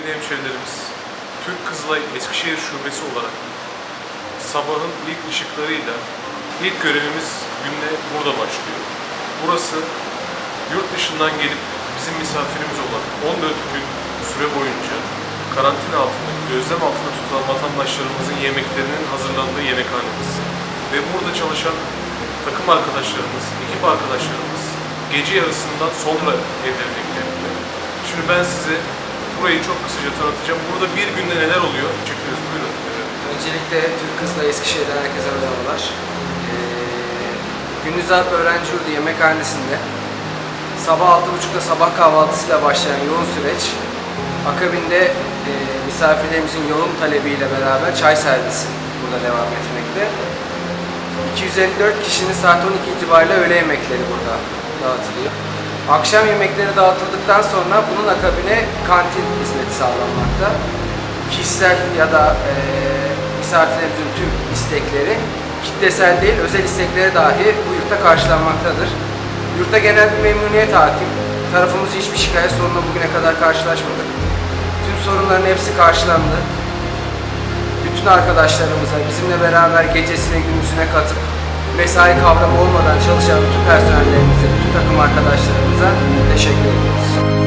sevgili hemşehrilerimiz, Türk Kızılay Eskişehir Şubesi olarak sabahın ilk ışıklarıyla ilk görevimiz günde burada başlıyor. Burası yurt dışından gelip bizim misafirimiz olan 14 gün süre boyunca karantina altında, gözlem altında tutulan vatandaşlarımızın yemeklerinin hazırlandığı yemekhanemiz. Ve burada çalışan takım arkadaşlarımız, ekip arkadaşlarımız gece yarısından sonra evlerine gidebilirler. Şimdi ben size burayı çok kısaca tanıtacağım. Burada bir günde neler oluyor? Çekiyoruz, buyurun. Öncelikle Türk Kızla Eskişehir'den herkese merhabalar. Ee, Gündüz Alp Öğrenci Yurdu Yemekhanesi'nde sabah 6.30'da sabah kahvaltısıyla başlayan yoğun süreç akabinde e, misafirlerimizin yoğun talebiyle beraber çay servisi burada devam etmekte. 254 kişinin saat 12 itibariyle öğle yemekleri burada dağıtılıyor. Akşam yemekleri dağıtıldıktan sonra bunun akabine kantin hizmeti sağlanmakta. Kişisel ya da e, misafirlerimizin tüm istekleri kitlesel değil özel istekleri dahi bu yurtta karşılanmaktadır. Yurtta genel bir memnuniyet hakim. Tarafımız hiçbir şikayet sorunla bugüne kadar karşılaşmadık. Tüm sorunların hepsi karşılandı bütün arkadaşlarımıza, bizimle beraber gecesine gündüzüne katıp mesai kavramı olmadan çalışan bütün personellerimize, bütün takım arkadaşlarımıza teşekkür ediyoruz.